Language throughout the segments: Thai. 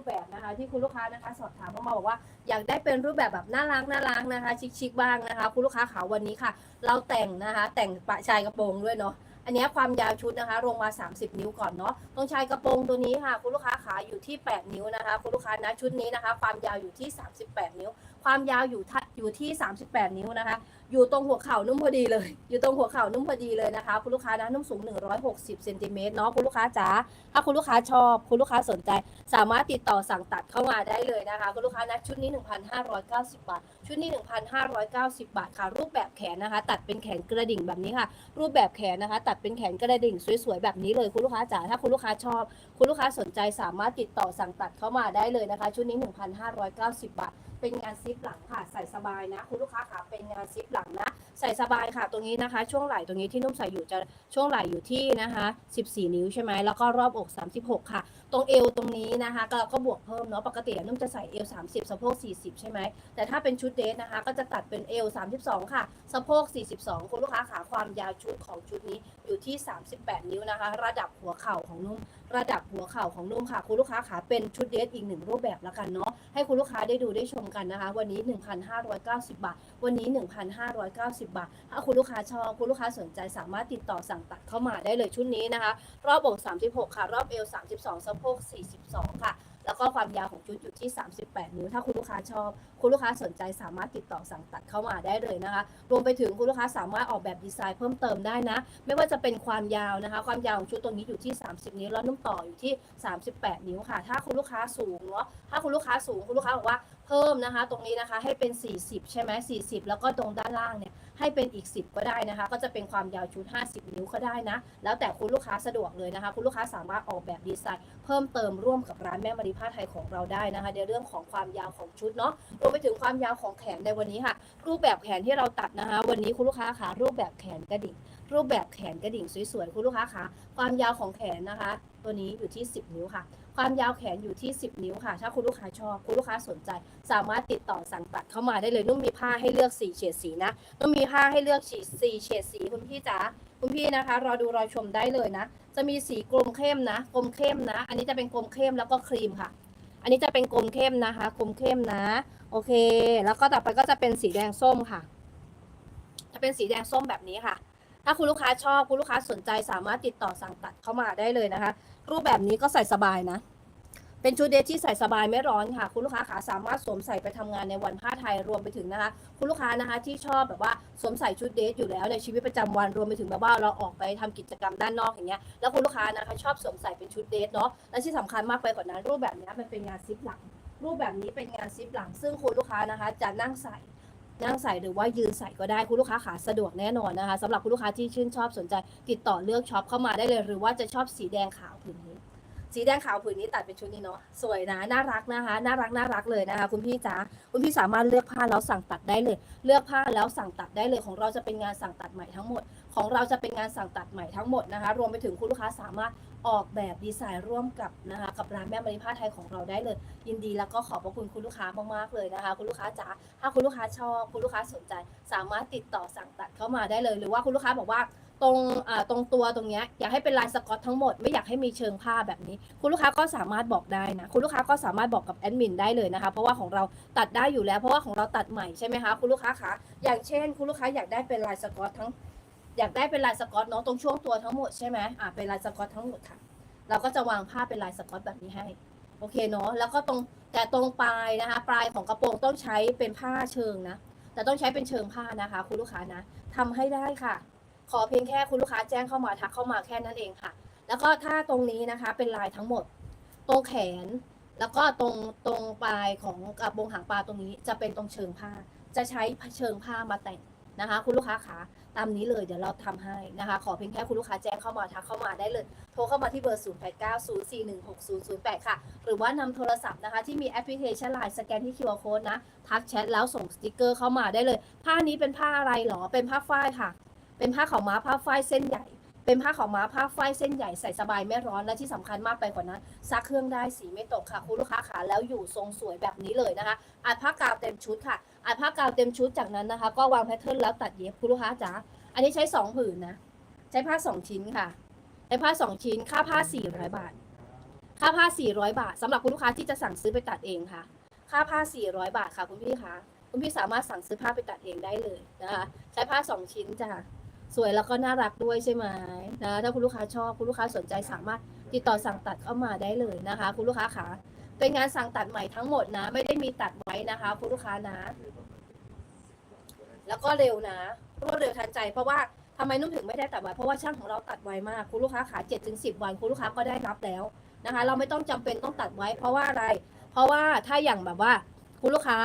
ปแบบนะคะ ที่คุณลูกค้านะคะสอบถามเข้ามาบอกว่าอยากได้เป็นรูปแบบแบบน่ารักน่ารักนะคะ ชิคๆบ้างนะคะ คุณลูกค้าขาวันนี้ค่ะ เราแต่งนะคะ แต่งปะชายกระโปรงด้วยเนาะอันนี้ความยาวชุดนะคะลงมา 30 นิ้วก่อนเนาะตรงชายกระโปรงตัวนี้ค่ะ คุณลูกค้าขาอยู่ที่ 8 นิ้วนะคะ คุณลูกค้านะชุดนี้นะคะ ความยาวอยู่ที่ 38 นิ้วความยาวอยู่ทะอยู่ที่ 38 นิ้วนะคะ อยู่ตรงหัวเข่านุ่มพอดีเลย อยู่ตรงหัวเข่านุ่มพอดีเลยนะคะ คุณลูกค้านะนุ่มสูง 160เซนติเมตรเนาะคุณลูกค้าจ๋าถ้าคุณลูกค้าชอบ คุณลูกค้าสนใจ สามารถติดต่อสั่งตัดเข้ามาได้เลยนะคะ คุณลูกค้านะชุดนี้ 1,590 บาท ชุดนี้ 1,590 บาทค่ะ รูปแบบแขนนะคะ ตัดเป็นแขนกระดิ่งแบบนี้ค่ะ รูปแบบแขนนะคะ ตัดเป็นแขนกระดิ่งสวยๆแบบนี้เลยคุณลูกค้าจ๋าถ้าคุณลูกค้าชอบ คุณลูกค้าสนใจสามารถติดต่อสั่งตัดเข้ามาได้เลยนะคะ ชุดนี้ 1,590 บาท เป็นงานซิปหลังค่ะใส่สบายนะ คุณลูกค้าค่ะเป็นงานซิปหลังนะ ใส่สบายค่ะ ตรงนี้นะคะ ช่วงไหล่ตรงนี้ที่นุ่มใส่อยู่จะช่วงไหล่อยู่ที่นะคะ 14 นิ้วใช่ไหมแล้วก็รอบอก 36 ค่ะ ตรงเอวตรงนี้นะคะก็เราก็บวกเพิ่มเนาะปกตินุ่มจะใส่เอว 30 สะโพก 40 ใช่ไหมแต่ถ้าเป็นชุดเดทนะคะ ก็จะตัดเป็นเอว 32 ค่ะ สะโพก 42 คุณลูกค้าขาความยาวชุดของชุดนี้อยู่ที่ 38 นิ้วนะคะ ระดับหัวเข่าของนุ่ม ระดับหัวเข่าของนุ่มค่ะ คุณลูกค้าขาเป็นชุดเดทอีกหนึ่งรูปแบบแล้วกันเนาะให้คุณลูกค้าได้ดูได้ชมกันนะคะ วันนี้ 1,590 บาท วันนี้ 1,590 บาท ถ้าคุณลูกค้าชอบคุณลูกค้าสนใจสามารถติดต่อสั่งตัดเข้ามาได้เลยชุดนี้นะคะ รอบอก36 ค่ะ รอบเอว 32สะโพก42 ค่ะ แล้วก็ความยาวของชุดอยู่ที่ 38 นิ้ว ถ้าคุณลูกค้าชอบ คุณลูกค้าสนใจสามารถติดต่อสั่งตัดเข้ามาได้เลยนะคะ รวมไปถึงคุณลูกค้าสามารถออกแบบดีไซน์เพิ่มเติมได้นะ ไม่ว่าจะเป็นความยาวนะคะ ความยาวของชุดตรงนี้อยู่ที่ 30 นิ้ว แล้วนุ่มต่ออยู่ที่ 38 นิ้วค่ะ ถ้าคุณลูกค้าสูงเนาะ ถ้าคุณลูกค้าสูง คุณลูกค้าบอกว่า พิ่มนะคะ ตรงนี้นะคะให้เป็น 40 ใช่ไหม40 แล้วก็ตรงด้านล่างเนี่ยให้เป็นอีก 10 ก็ได้นะคะ ก็จะเป็นความยาวชุด 50 นิ้วก็ได้นะ แล้วแต่คุณลูกค้าสะดวกเลยนะคะ คุณลูกค้าสามารถออกแบบดีไซน์เพิ่มเติมร่วมกับร้านแม่มารีผ้าไทยของเราได้นะคะ ในเรื่องของความยาวของชุดเนาะรวมไปถึงความยาวของแขนในวันนี้ค่ะ รูปแบบแขนที่เราตัดนะคะ วันนี้คุณลูกค้าขารูปแบบแขนกระดิ่งรูปแบบแขนกระดิ่งสวยๆคุณลูกค้าขาความยาวของแขนนะคะ ตัวนี้อยู่ที่ 10 นิ้วค่ะ ความยาวแขนอยู่ที่ 10 นิ้วค่ะ ถ้าคุณลูกค้าชอบ คุณลูกค้าสนใจ สามารถติดต่อสั่งตัดเข้ามาได้เลย นุ่มมีผ้าให้เลือก4เฉดสีนะนุ่มมีผ้าให้เลือกสีเฉดสีคุณพี่จ๋าคุณพี่นะคะ รอดูรอชมได้เลยนะ จะมีสีกลมเข้มนะ กลมเข้มนะ อันนี้จะเป็นกลมเข้มแล้วก็ครีมค่ะ อันนี้จะเป็นกลมเข้มนะคะ กลมเข้มนะ โอเค แล้วก็ต่อไปก็จะเป็นสีแดงส้มค่ะ จะเป็นสีแดงส้มแบบนี้ค่ะ ถ้าคุณลูกค้าชอบ คุณลูกค้าสนใจสามารถติดต่อสั่งตัดเข้ามาได้เลยนะคะ รูปแบบนี้ก็ใส่สบายนะ เป็นชุดเดทที่ใส่สบายไม่ร้อนค่ะ คุณลูกค้าขาสามารถสวมใส่ไปทำงานในวันผ้าไทยรวมไปถึงนะคะ คุณลูกค้านะคะที่ชอบแบบว่าสวมใส่ชุดเดทอยู่แล้วในชีวิตประจำวันรวมไปถึงแบบว่าเราออกไปทำกิจกรรมด้านนอกอย่างเงี้ยแล้วคุณลูกค้านะคะชอบสวมใส่เป็นชุดเดทเนาะและที่สำคัญมากไปกว่านั้นรูปแบบนี้มันเป็นงานซิปหลังรูปแบบนี้เป็นงานซิปหลัง ซึ่งคุณลูกค้านะคะจะนั่งใส่ นั่งใส่หรือว่ายืนใส่ก็ได้คุณลูกค้าขาสะดวกแน่นอนนะคะสำหรับคุณลูกค้าที่ชื่นชอบสนใจ ติดต่อเลือกช็อปเข้ามาได้เลย หรือว่าจะชอบสีแดงขาวผืนนี้ สีแดงขาวผืนนี้ตัดเป็นชุดนี้เนาะสวยนะน่ารักนะคะน่ารักน่ารักเลยนะคะ คุณพี่จ๋าคุณพี่สามารถเลือกผ้าแล้วสั่งตัดได้เลย เลือกผ้าแล้วสั่งตัดได้เลยของเราจะเป็นงานสั่งตัดใหม่ทั้งหมด ของเราจะเป็นงานสั่งตัดใหม่ทั้งหมดนะคะ รวมไปถึงคุณลูกค้าสามารถ ออกแบบดีไซน์ร่วมกับนะคะกับร้านแม่มาริผ้าไทยของเราได้เลย ยินดีแล้วก็ขอบพระคุณคุณลูกค้ามากๆเลยนะคะ คุณลูกค้าจ๋าถ้าคุณลูกค้าชอบ คุณลูกค้าสนใจ สามารถติดต่อสั่งตัดเข้ามาได้เลย หรือว่าคุณลูกค้าบอกว่าตรงอ่าตรงตัวตรงเนี้ยอยากให้เป็นลายสกอตทั้งหมดไม่อยากให้มีเชิงผ้าแบบนี้ คุณลูกค้าก็สามารถบอกได้นะคุณลูกค้าก็สามารถบอกกับแอดมินได้เลยนะคะ เพราะว่าของเราตัดได้อยู่แล้วเพราะว่าของเราตัดใหม่ใช่ไหมคะคุณลูกค้าคะอย่างเช่น คุณลูกค้าอยากได้เป็นลายสกอตทั้ง อยากได้เป็นลายสกอตเนาะตรงช่วงตัวทั้งหมดใช่ไหมอ่าเป็นลายสกอตทั้งหมดค่ะ เราก็จะวางผ้าเป็นลายสกอตแบบนี้ให้ โอเคเนาะแล้วก็ตรงแต่ตรงปลายนะคะ ปลายของกระโปรงต้องใช้เป็นผ้าเชิงนะ แต่ต้องใช้เป็นเชิงผ้านะคะ คุณลูกค้านะทำให้ได้ค่ะ ขอเพียงแค่คุณลูกค้าแจ้งเข้ามาทักเข้ามาแค่นั้นเองค่ะ แล้วก็ถ้าตรงนี้นะคะเป็นลายทั้งหมด ตรงแขน แล้วก็ตรงตรงปลายของกระโปรงหางปลาตรงนี้จะเป็นตรงเชิงผ้า จะใช้เชิงผ้ามาแต่ง นะคะ คุณลูกค้าขาตามนี้เลยเดี๋ยวเราทำให้นะคะ ขอเพียงแค่คุณลูกค้าแจ้งเข้ามาทักเข้ามาได้เลย โทรเข้ามาที่เบอร์ 0 8 9 0 4 1 6 0 0 8 ค่ะ หรือว่านำโทรศัพท์นะคะ ที่มีแอปพลิเคชันไลน์สแกนที่ QR code นะ ทักแชทแล้วส่งสติกเกอร์เข้ามาได้เลย ผ้านี้เป็นผ้าอะไรหรอ เป็นผ้าฝ้ายค่ะ เป็นผ้าขาวม้าผ้าฝ้ายเส้นใหญ่ เป็นผ้าขาวม้าผ้าฝ้ายเส้นใหญ่ใส่สบายไม่ร้อนและที่สำคัญมากไปกว่านั้นซักเครื่องได้สีไม่ตกค่ะ คุณลูกค้าขาแล้วอยู่ทรงสวยแบบนี้เลยนะคะอัดผ้ากาวเต็มชุดค่ะอัดผ้ากาวเต็มชุดจากนั้นนะคะ ก็วางแพทเทิร์นแล้วตัดเย็บคุณลูกค้าจ๋าอันนี้ใช้สองผืนนะใช้ผ้าสองชิ้นค่ะใช้ผ้าสองชิ้นค่าผ้าสี่ร้อยบาท ค่าผ้า400บาทสำหรับคุณลูกค้าที่จะสั่งซื้อไปตัดเองค่ะ ค่าผ้า400บาทค่ะคุณพี่คะคุณพี่สามารถสั่งซื้อผ้าไปตัดเองได้เลยนะคะ ใช้ผ้า2ชิ้นจ้ะ สวยแล้วก็น่ารักด้วยใช่ไหมนะถ้าคุณลูกค้าชอบคุณลูกค้าสนใจสามารถติดต่อสั่งตัดเข้ามาได้เลยนะคะ คุณลูกค้าคะเป็นงานสั่งตัดใหม่ทั้งหมดนะ ไม่ได้มีตัดไว้นะคะ คุณลูกค้านะ แล้วก็เร็วนะรวดเร็วทันใจ เพราะว่าทำไมนุ่มถึงไม่ได้ตัดไว้เพราะว่าช่างของเราตัดไวมาก คุณลูกค้าขา7จ็ดถึงสิบวันคุณลูกค้าก็ได้รับแล้วนะคะ เราไม่ต้องจำเป็นต้องตัดไว้ เพราะว่าอะไร เพราะว่าถ้าอย่างแบบว่า คุณลูกค้า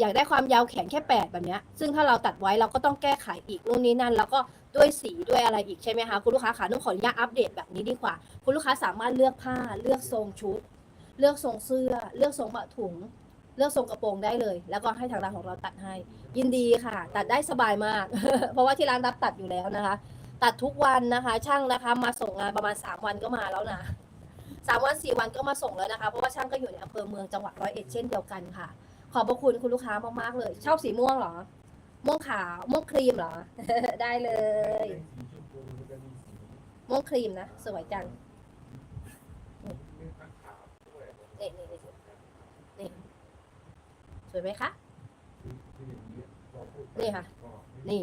อยากได้ความยาวแขนแค่ 8 แบบเนี้ยซึ่งถ้าเราตัดไว้เราก็ต้องแก้ไขอีกนู่นนี่นั่น แล้วก็ด้วยสีด้วยอะไรอีกใช่ไหมคะคุณลูกค้าขานุ่มขออนุญาตอัปเดตแบบนี้ดีกว่า คุณลูกค้าสามารถเลือกผ้าเลือกทรงชุด เลือกทรงเสื้อ เลือกทรงบะถุง เลือกทรงกระโปรงได้เลย แล้วก็ให้ทางร้านของเราตัดให้ ยินดีค่ะ ตัดได้สบายมาก เพราะว่าที่ร้านรับตัดอยู่แล้วนะคะ ตัดทุกวันนะคะ ช่างนะคะมาส่งงานประมาณ 3 วันก็มาแล้วนะสามวันสี่วันก็มาส่งแล้วนะคะ เพราะว่าช่างก็อยู่ในอำเภอเมืองจังหวัดร้อยเอ็ดเช่นเดียวกันค่ะ ขอบพระคุณคุณลูกค้ามากๆเลย ชอบสีม่วงเหรอ ม่วงขาว ม่วงครีมเหรอ ได้เลย ม่วงครีมนะ สวยจังนี่นี่นี่นี่สวยไหมคะ นี่ค่ะ นี่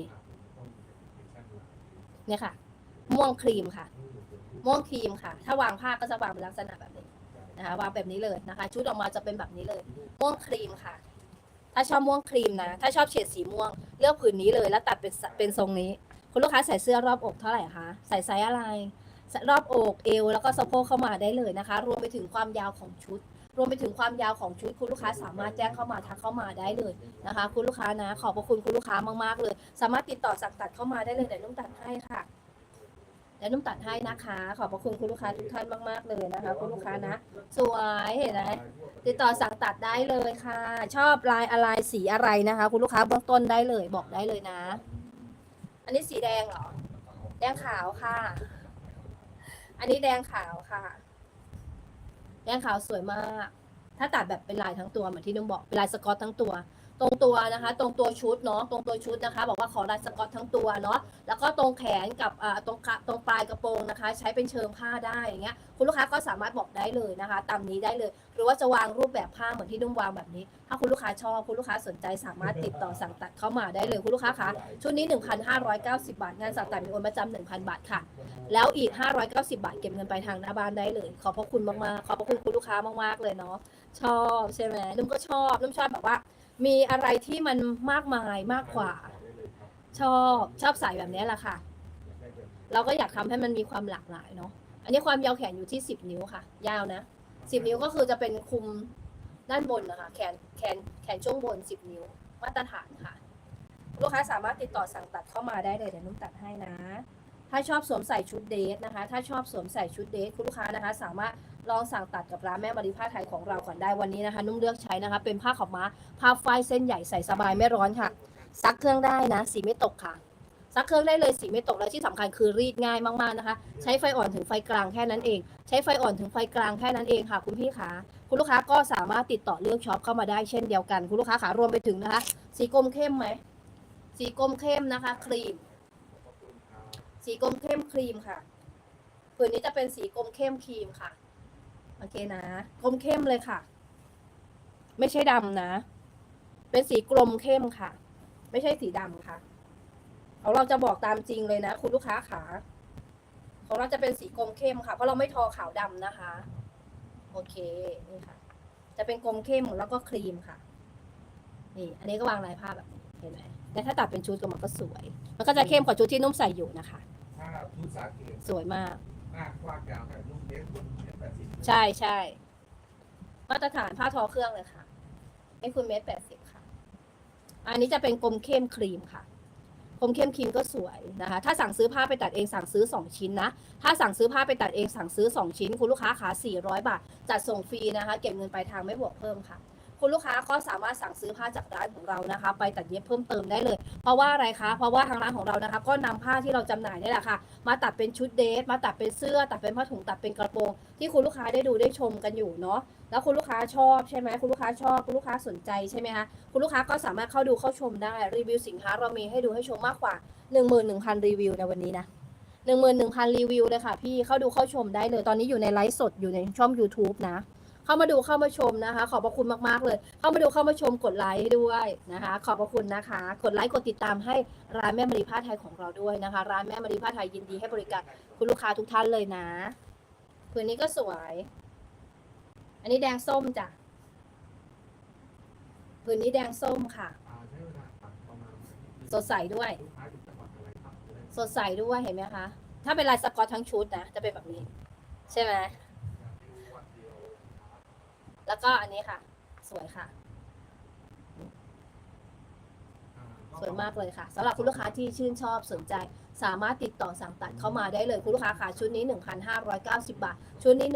เนี่ยค่ะ ม่วงครีมค่ะ ม่วงครีมค่ะ ถ้าวางผ้าก็จะวางเป็นลักษณะแบบนี้ นะคะวางแบบนี้เลยนะคะ ชุดออกมาจะเป็นแบบนี้เลยม่วงครีมค่ะ ถ้าชอบม่วงครีมนะ ถ้าชอบเฉดสีม่วง เลือกผืนนี้เลย แล้วตัดเป็นเป็นทรงนี้ คุณลูกค้าใส่เสื้อรอบอกเท่าไหร่คะใส่ไซส์อะไรรอบอกเอวแล้วก็สะโพกเข้ามาได้เลยนะคะ รวมไปถึงความยาวของชุด รวมไปถึงความยาวของชุดคุณลูกค้าสามารถแจ้งเข้ามาทักเข้ามาได้เลยนะคะ คุณลูกค้านะ ขอบพระคุณคุณลูกค้ามากๆเลย สามารถติดต่อสั่งตัดเข้ามาได้เลยเดี๋ยวนุ่มตัดให้ค่ะ เดี๋ยวนุ่มตัดให้นะคะ ขอบพระคุณคุณลูกค้าทุกท่านมากๆเลยนะคะ คุณลูกค้านะ สวยเห็นไหมติดต่อสั่งตัดได้เลยค่ะ ชอบลายอะไรสีอะไรนะคะ คุณลูกค้าเบื้องต้นได้เลยบอกได้เลยนะ อันนี้สีแดงเหรอ แดงขาวค่ะ อันนี้แดงขาวค่ะ แดงขาวสวยมาก ถ้าตัดแบบเป็นลายทั้งตัวเหมือนที่นุ่มบอกเป็นลายสกอตทั้งตัว ตรงตัวนะคะ ตรงตัวชุดเนาะตรงตัวชุดนะคะ บอกว่าขอลายสกอตทั้งตัวเนาะแล้วก็ตรงแขนกับตรงตรงปลายกระโปรงนะคะ ใช้เป็นเชิงผ้าได้อย่างเงี้ยคุณลูกค้าก็สามารถบอกได้เลยนะคะ ตามนี้ได้เลย หรือว่าจะวางรูปแบบผ้าเหมือนที่นุ่มวางแบบนี้ ถ้าคุณลูกค้าชอบคุณลูกค้าสนใจสามารถติดต่อสั่งตัดเข้ามาได้เลยคุณลูกค้าคะชุดนี้ 1,590 บาทงานสั่งตัดมีโอนประจำ1,000 บาทค่ะ แล้วอีก 590 บาทเก็บเงินไปลายทางหน้าบ้านได้เลย ขอบพระคุณมากๆขอบพระคุณคุณลูกค้ามากๆเลยเนาะชอบใช่ไหมนุ่มก็ชอบนุ่มชอบแบบว่า มีอะไรที่มันมากมายมากกว่า ชอบชอบใส่แบบนี้แหละค่ะ เราก็อยากทำให้มันมีความหลากหลายเนาะอันนี้ความยาวแขนอยู่ที่10นิ้วค่ะ ยาวนะ10นิ้วก็คือจะเป็นคุมด้านบนนะคะแขนแขนแขนช่วงบน10นิ้ว มาตรฐานค่ะ ลูกค้าสามารถติดต่อสั่งตัดเข้ามาได้เลยเดี๋ยวนุ่มตัดให้นะ ถ้าชอบสวมใส่ชุดเดทนะคะ ถ้าชอบสวมใส่ชุดเดทคุณลูกค้านะคะ สามารถลองสั่งตัดกับร้านแม่บริผ้าไทยของเราก่อนได้วันนี้นะคะ นุ่มเลือกใช้นะคะ เป็นผ้าขาวม้าผ้าฝ้ายเส้นใหญ่ใส่สบายไม่ร้อนค่ะ ซักเครื่องได้นะ สีไม่ตกค่ะ ซักเครื่องได้เลยสีไม่ตกและที่สำคัญคือรีดง่ายมากๆนะคะ ใช้ไฟอ่อนถึงไฟกลางแค่นั้นเอง ใช้ไฟอ่อนถึงไฟกลางแค่นั้นเองค่ะ คุณพี่ขาคุณลูกค้าก็สามารถติดต่อเลือกช็อปเข้ามาได้เช่นเดียวกัน คุณลูกค้าขารวมไปถึงนะคะ สีกรมเข้มไหมสีกรมเข้มนะคะ ครีม สีกรมเข้มครีมค่ะผืนนี้จะเป็นสีกรมเข้มครีมค่ะ โอเคนะกรมเข้มเลยค่ะ ไม่ใช่ดำนะ เป็นสีกรมเข้มค่ะ ไม่ใช่สีดำค่ะของเราจะบอกตามจริงเลยนะ คุณลูกค้าขาของเราจะเป็นสีกรมเข้มค่ะ เพราะเราไม่ทอขาวดำนะคะ โอเคนี่ค่ะ จะเป็นกรมเข้มแล้วก็ครีมค่ะ นี่ อันนี้ก็วางลายผ้าแบบนี้เห็นไหม แต่ถ้าตัดเป็นชุดก็มันก็สวย มันก็จะเข้มกว่าชุดที่นุ่มใส่อยู่นะคะ ถ้าชุดสาเกตสวยมากหน้ากว้างยาวแบบลูกเล็กคุณเม็ดแปดสิบใช่ใช่มาตรฐานผ้าทอเครื่องเลยค่ะให้คุณเมตรแปดสิบค่ะ อันนี้จะเป็นกลมเข้มครีมค่ะกลมเข้มครีมก็สวยนะคะ ถ้าสั่งซื้อผ้าไปตัดเองสั่งซื้อ 2 ชิ้นนะ ถ้าสั่งซื้อผ้าไปตัดเองสั่งซื้อ 2 ชิ้น คุณลูกค้าขา400 บาทจัดส่งฟรีนะคะ เก็บเงินปลายทางไม่บวกเพิ่มค่ะ คุณลูกค้าก็สามารถสั่งซื้อผ้าจากร้านของเรานะคะ ไปตัดเย็บเพิ่มเติมได้เลย เพราะว่าอะไรคะ เพราะว่าทางร้านของเรานะคะ ก็นำผ้าที่เราจำหน่ายนี่แหละค่ะ มาตัดเป็นชุดเดทมาตัดเป็นเสื้อ ตัดเป็นผ้าถุงตัดเป็นกระโปรง ที่คุณลูกค้าได้ดูได้ชมกันอยู่เนาะแล้วคุณลูกค้าชอบใช่ไหมคุณลูกค้าชอบคุณลูกค้าสนใจใช่ไหมคะคุณลูกค้าก็สามารถเข้าดูเข้าชมได้รีวิวสินค้าเรามีให้ดูให้ชมมากกว่า 11,000 รีวิวในวันนี้นะหนึ่งหมื่นหนึ่งพันรีวิวเลยค่ะพี่เข้าดูเข้าชมได้เลยตอนนี้อยู่ในไลฟ์สดอยู่ในช่อง YouTube นะ เข้ามาดูเข้ามาชมนะคะ ขอบพระคุณมากๆเลย เข้ามาดูเข้ามาชมกดไลค์ด้วยนะคะ ขอบพระคุณนะคะ กดไลค์กดติดตามให้ร้านแม่มารีผ้าไทยของเราด้วยนะคะ ร้านแม่มารีผ้าไทยยินดีให้บริการคุณลูกค้าทุกท่านเลยนะผืนนี้ก็สวย อันนี้แดงส้มจ้ะผืนนี้แดงส้มค่ะ สดใสด้วย สดใสด้วยเห็นไหมคะ ถ้าเป็นลายสกอตทั้งชุดนะ จะเป็นแบบนี้ ใช่ไหม แล้วก็อันนี้ค่ะ สวยค่ะอ่าสวยมากเลยค่ะสำหรับคุณลูกค้าที่ชื่นชอบสนใจสามารถติดต่อสั่งตัดเข้ามาได้เลยคุณลูกค้าค่ะชุดนี้ 1,590 บาท ชุดนี้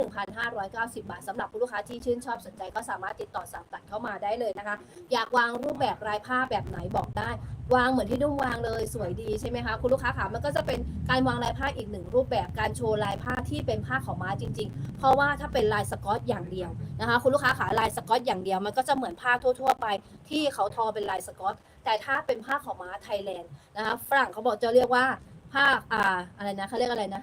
1,590 บาทสำหรับคุณลูกค้าที่ชื่นชอบสนใจก็สามารถติดต่อสั่งตัดเข้ามาได้เลยนะคะ อยากวางรูปแบบลายผ้าแบบไหนบอกได้ วางเหมือนที่นุ่มวางเลยสวยดีใช่ไหมคะคุณลูกค้าค่ะมันก็จะเป็นการวางลายผ้าอีกหนึ่งรูปแบบการโชว์ลายผ้าที่เป็นผ้าขาวม้าจริง ๆ เพราะว่าถ้าเป็นลายสกอตอย่างเดียวนะคะคุณลูกค้าขาลายสกอตอย่างเดียวมันก็จะเหมือนผ้าทั่ว ๆ ไปที่เขาทอเป็นลายสกอต แต่ถ้าเป็นผ้าขาวม้าไทยแลนด์นะคะฝรั่งเขาบอกจะเรียกว่าผ้าอ่าอะไรนะเขาเรียกอะไรนะ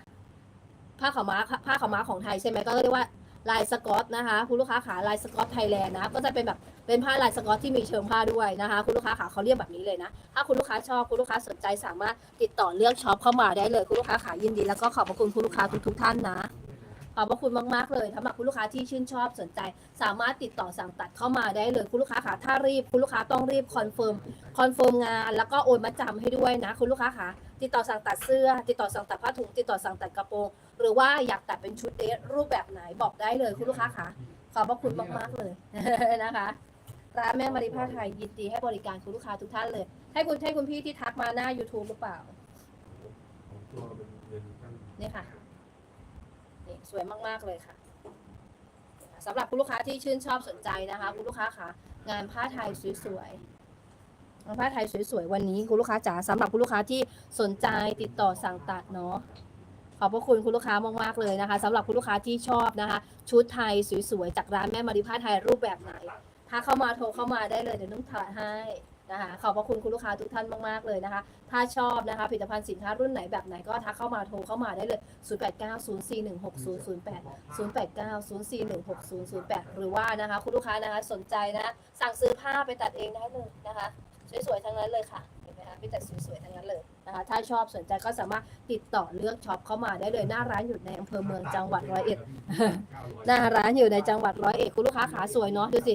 ผ้าขาวม้าผ้าขาวม้าของไทยใช่ไหมก็เรียกว่าลายสกอตนะคะคุณลูกค้าขาลายสกอตไทยแลนด์นะก็จะเป็นแบบเป็นผ้าลายสกอตที่มีเชิงผ้าด้วยนะคะ คุณลูกค้าขาเขาเรียกแบบนี้เลยนะ ถ้าคุณลูกค้าชอบคุณลูกค้าสนใจสามารถติดต่อเลือกช็อปเข้ามาได้เลยคุณลูกค้าขายินดีแล้วก็ขอบพระคุณคุณลูกค้าทุกๆท่านนะ ขอบพระคุณมาก ๆ เลยสำหรับคุณลูกค้าที่ชื่นชอบสนใจ สามารถติดต่อสั่งตัดเข้ามาได้เลยคุณลูกค้าค่ะถ้ารีบคุณลูกค้าต้องรีบคอนเฟิร์มคอนเฟิร์มงานแล้วก็โอนมาจำให้ด้วยนะ คุณลูกค้าค่ะติดต่อสั่งตัดเสื้อ ติดต่อสั่งตัดผ้าถุง ติดต่อสั่งตัดกระโปรงหรือว่าอยากตัดเป็นชุดเดรสรูปแบบไหนบอกได้เลยคุณลูกค้าค่ะขอบพระคุณมาก ๆ เลยนะคะร้านแม่มาริผ้าไทยยินดีให้บริการคุณลูกค้าทุกท่านเลย ให้คุณให้คุณพี่ที่ทักมาหน้า YouTube หรือเปล่าของตัวเป็นเงินตั้งนี่ค่ะ นี่สวยมากๆเลยค่ะสำหรับคุณลูกค้าที่ชื่นชอบสนใจนะคะ คุณลูกค้าคะงานผ้าไทยสวยๆงานผ้าไทยสวยๆวันนี้คุณลูกค้าจ๋าสำหรับคุณลูกค้าที่สนใจติดต่อสั่งตัดเนาะขอบพระคุณคุณลูกค้ามากๆเลยนะคะสำหรับคุณลูกค้าที่ชอบนะคะ ชุดไทยสวยๆจากร้านแม่มาริผ้าไทยรูปแบบไหนถ้าเข้ามาโทรเข้ามาได้เลยเดี๋ยวนุ่งถ่ายให้ นะคะขอบพระคุณคุณลูกค้าทุกท่านมากๆเลยนะคะ ถ้าชอบนะคะผลิตภัณฑ์สินค้ารุ่นไหนแบบไหนก็ทักเข้ามาโทรเข้ามาได้เลย 0890416008 0890416008 หรือว่านะคะคุณลูกค้านะคะสนใจนะสั่งซื้อผ้าไปตัดเองได้เลยนะคะสวยๆทั้งนั้นเลยค่ะเห็นไหมคะมีแต่สวยๆทั้งนั้นเลยนะคะถ้าชอบสนใจก็สามารถติดต่อเลือกช็อปเข้ามาได้เลยหน้าร้านอยู่ในอำเภอเมืองจังหวัดร้อยเอ็ดหน้าร้านอยู่ในจังหวัดร้อยเอ็ดคุณลูกค้าขาสวยเนาะดูสิ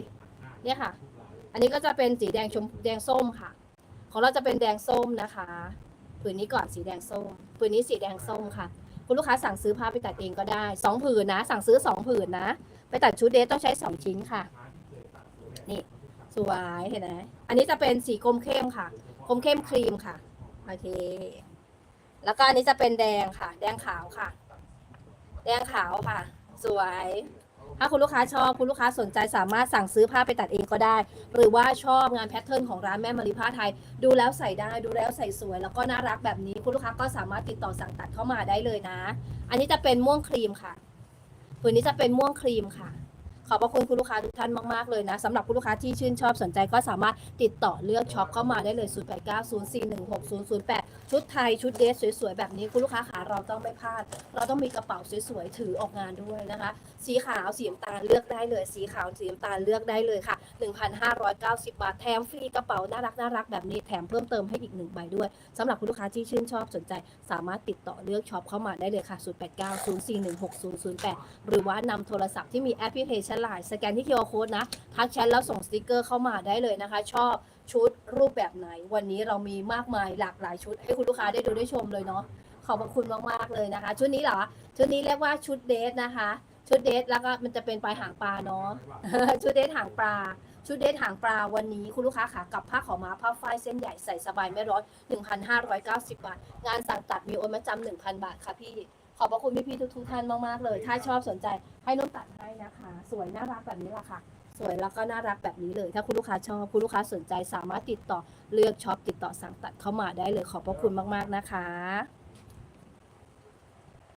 เนี่ยค่ะ อันนี้ก็จะเป็นสีแดงชมแดงส้มค่ะ ของเราจะเป็นแดงส้มนะคะผืนนี้ก่อนสีแดงส้มผืนนี้สีแดงส้มค่ะ คุณลูกค้าสั่งซื้อผ้าไปตัดเองก็ได้สองผืนนะ สั่งซื้อสองผืนนะ ไปตัดชุดเดรสต้องใช้สองชิ้นค่ะ นี่สวยเห็นไหมอันนี้จะเป็นสีกรมเข้มค่ะกรมเข้มครีมค่ะโอเค แล้วก็อันนี้จะเป็นแดงค่ะ แดงขาวค่ะ แดงขาวค่ะ สวย ถ้าคุณลูกค้าชอบคุณลูกค้าสนใจสามารถสั่งซื้อผ้าไปตัดเองก็ได้ หรือว่าชอบงานแพทเทิร์นของร้านแม่มาริผ้าไทย ดูแล้วใส่ได้ดูแล้วใส่สวย แล้วก็น่ารักแบบนี้คุณลูกค้าก็สามารถติดต่อสั่งตัดเข้ามาได้เลยนะ อันนี้จะเป็นม่วงครีมค่ะผืนนี้จะเป็นม่วงครีมค่ะ ขอบพระคุณคุณลูกค้าทุกท่านมากๆเลยนะสำหรับคุณลูกค้าที่ชื่นชอบสนใจก็สามารถติดต่อเลือกช็อปเข้ามาได้เลย 0 8 9 0 4 1 6 0 0 8 ชุดไทยชุดเดรสสวยๆแบบนี้คุณลูกค้าขาเราต้องไม่พลาด เราต้องมีกระเป๋าสวยๆถือออกงานด้วยนะคะ สีขาวสีน้ำตาลเลือกได้เลย สีขาวสีน้ำตาลเลือกได้เลยค่ะ 1,590 บาทแถมฟรีกระเป๋าน่ารักน่ารักแบบนี้แถมเพิ่มเติมให้อีกหนึ่งใบด้วยสำหรับคุณลูกค้าที่ชื่นชอบสนใจ สามารถติดต่อเลือกช็อปเข้ามาได้เลยค่ะ 0890416008 หรือว่านำโทรศัพท์ที่มีแอปพลิเคชันไลน์สแกนที่ QR Code นะทักแชทแล้วส่งสติกเกอร์เข้ามาได้เลยนะคะ ชอบ ชุดรูปแบบไหน วันนี้เรามีมากมายหลากหลายชุด ให้คุณลูกค้าได้ดูได้ชมเลยเนาะขอบพระคุณมากๆเลยนะคะ ชุดนี้เหรอชุดนี้เรียกว่าชุดเดทนะคะ ชุดเดทแล้วก็มันจะเป็นปลายหางปลาเนาะชุดเดทหางปลาชุดเดทหางปลาวันนี้คุณลูกค้าขากับผ้าขาวม้าผ้าฝ้ายเส้นใหญ่ใส่สบายไม่ร้อน1,590 บาท งานสั่งตัดมีโอนมาจำ1,000 บาทค่ะพี่ ขอบพระคุณพี่ๆทุกๆท่านมากๆเลย ถ้าชอบสนใจให้นุ่นตัดให้นะคะ สวยน่ารักแบบนี้แหละค่ะ สวยแล้วก็น่ารักแบบนี้เลย ถ้าคุณลูกค้าชอบคุณลูกค้าสนใจสามารถติดต่อเลือกช็อปติดต่อสั่งตัดเข้ามาได้เลยขอบพระคุณมาก ๆ นะคะ